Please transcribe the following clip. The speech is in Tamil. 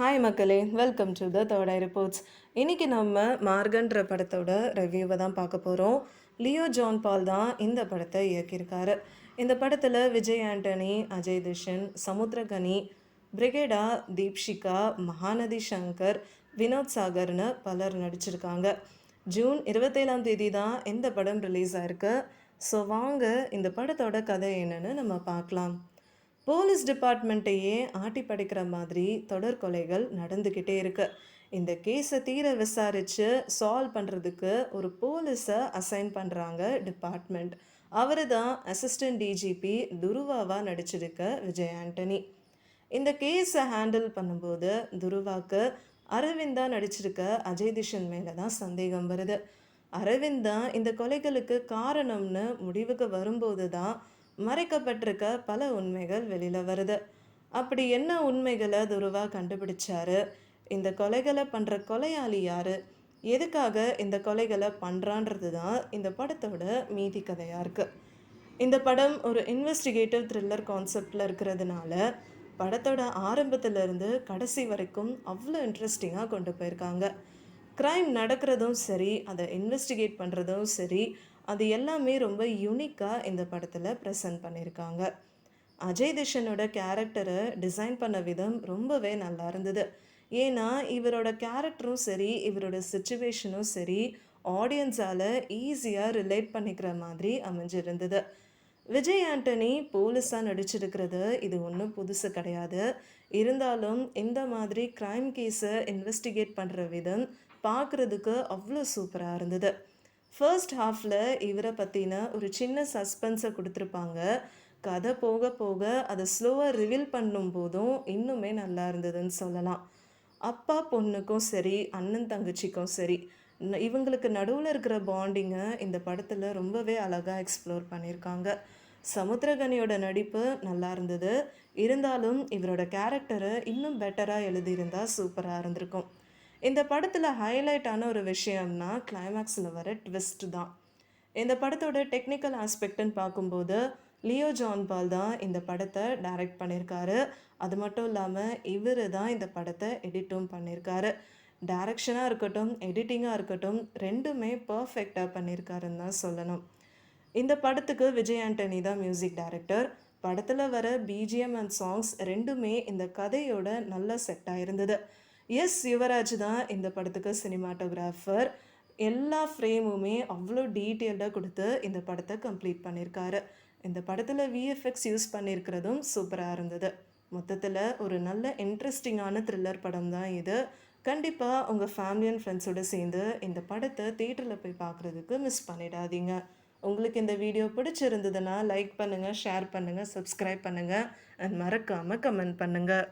ஹாய் மக்களே. Welcome to the third eye reports இன்றைக்கி நம்ம மார்கன்ற படத்தோட ரிவ்யூவை தான் பார்க்க போகிறோம் லியோ ஜான் பால் தான் இந்த படத்தை இயக்கியிருக்காரு. இந்த படத்தில் விஜய் ஆண்டனி அஜய் திஷன் சமுத்திரகனி பிரிகேடா தீப்ஷிகா மகாநதி சங்கர் வினோத் சாகர்னு பலர் நடிச்சிருக்காங்க. ஜூன் இருபத்தேழாம் தேதி தான் இந்த படம் ரிலீஸ் ஆயிருக்கு. ஸோ வாங்க இந்த படத்தோட கதை என்னன்னு நம்ம பார்க்கலாம். போலீஸ் டிபார்ட்மெண்ட்டையே ஆட்டி படைக்கிற மாதிரி தொடர் கொலைகள் நடந்துக்கிட்டே இருக்கு. இந்த கேஸை தீர விசாரித்து சால்வ் பண்ணுறதுக்கு ஒரு போலீஸை அசைன் பண்ணுறாங்க டிபார்ட்மெண்ட். அவர் தான் அசிஸ்டன்ட் டிஜிபி துருவாவாக நடிச்சிருக்க விஜய் ஆண்டனி. இந்த கேஸை ஹேண்டில் பண்ணும்போது துருவாக்கு அரவிந்தா நடிச்சிருக்க அஜய் திஷன் மேலே தான் சந்தேகம் வருது. அரவிந்த் தான் இந்த கொலைகளுக்கு காரணம்னு முடிவுக்கு வரும்போது தான் மறைக்கப்பட்டிருக்க பல உண்மைகள் வெளியில் வருது. அப்படி என்ன உண்மைகளை துருவா கண்டுபிடிச்சாரு? இந்த கொலைகளை பண்ணுற கொலையாளி யார்? எதுக்காக இந்த கொலைகளை பண்ணுறான்றது தான் இந்த படத்தோட மீதி கதையாக இருக்குது இந்த படம் ஒரு இன்வெஸ்டிகேட்டிவ் த்ரில்லர் கான்செப்டில் இருக்கிறதுனால படத்தோட ஆரம்பத்திலிருந்து கடைசி வரைக்கும் அவ்வளோ இன்ட்ரெஸ்டிங்காக கொண்டு போயிருக்காங்க. க்ரைம் நடக்கிறதும் சரி அதை இன்வெஸ்டிகேட் பண்ணுறதும் சரி அது எல்லாமே ரொம்ப யூனிக்காக இந்த படத்தில் ப்ரெசன்ட் பண்ணியிருக்காங்க அஜய் திஷனோட கேரக்டரை டிசைன் பண்ண விதம் ரொம்பவே நல்லா இருந்தது. ஏன்னா இவரோட கேரக்டரும் சரி இவரோட சுச்சுவேஷனும் சரி ஆடியன்ஸால் ஈஸியாக ரிலேட் பண்ணிக்கிற மாதிரி அமைஞ்சிருந்தது. விஜய் ஆண்டனி போலீஸாக நடிச்சிருக்கிறது இது ஒன்றும் புதுசு கிடையாது. இருந்தாலும் இந்த மாதிரி க்ரைம் கேஸை இன்வெஸ்டிகேட் பண்ணுற விதம் பார்க்குறதுக்கு அவ்வளோ சூப்பராக இருந்தது. ஃபர்ஸ்ட் ஹாஃபில் இவரை பற்றின ஒரு சின்ன சஸ்பென்ஸை கொடுத்துருப்பாங்க. கதை போக போக அதை ஸ்லோவாக ரிவீல் பண்ணும் போதும் இன்னுமே நல்லா இருந்ததுன்னு சொல்லலாம். அப்பா பொண்ணுக்கும் சரி அண்ணன் தங்கச்சிக்கும் சரி இவங்களுக்கு நடுவில் இருக்கிற பாண்டிங்கை இந்த படத்தில் ரொம்பவே அழகாக எக்ஸ்ப்ளோர் பண்ணியிருக்காங்க. சமுத்திரகனியோட நடிப்பு நல்லா இருந்தது. இருந்தாலும் இவரோட கேரக்டரை இன்னும் பெட்டராக எழுதியிருந்தா சூப்பராக இருந்திருக்கும். இந்த படத்தில் ஹைலைட்டான ஒரு விஷயம்னா கிளைமேக்ஸில் வர ட்விஸ்ட் தான். இந்த படத்தோட டெக்னிக்கல் ஆஸ்பெக்ட்னு பார்க்கும்போது லியோ ஜான் பால் தான் இந்த படத்தை டைரக்ட் பண்ணியிருக்காரு அது மட்டும் இல்லாமல் இவர் தான் இந்த படத்தை எடிட்டும் பண்ணியிருக்காரு டைரக்ஷனாக இருக்கட்டும் எடிட்டிங்காக இருக்கட்டும் ரெண்டுமே பர்ஃபெக்டாக பண்ணியிருக்காருன்னு தான் சொல்லணும். இந்த படத்துக்கு விஜய் ஆண்டனி தான் மியூசிக் டைரக்டர் படத்தில் வர பிஜிஎம் அண்ட் சாங்ஸ் ரெண்டுமே இந்த கதையோட நல்ல செட்டாக இருந்தது. எஸ் யுவராஜ் தான் இந்த படத்துக்கு சினிமாட்டோகிராஃபர் எல்லா ஃப்ரேமுமே அவ்வளோ டீட்டெயில்டாக கொடுத்து இந்த படத்தை கம்ப்ளீட் பண்ணியிருக்காரு இந்த படத்தில் விஎஃப்எக்ஸ் யூஸ் பண்ணியிருக்கிறதும் சூப்பராக இருந்தது. மொத்தத்தில் ஒரு நல்ல இன்ட்ரெஸ்டிங்கான த்ரில்லர் படம் தான் இது. கண்டிப்பாக உங்கள் ஃபேமிலி அண்ட் ஃப்ரெண்ட்ஸோடு சேர்ந்து இந்த படத்தை தேட்டரில் போய் பார்க்குறதுக்கு மிஸ் பண்ணிடாதீங்க. உங்களுக்கு இந்த வீடியோ பிடிச்சிருந்ததுன்னா லைக் பண்ணுங்கள் ஷேர் பண்ணுங்கள் சப்ஸ்கிரைப் பண்ணுங்கள் அண்ட் மறக்காமல் கமெண்ட் பண்ணுங்கள்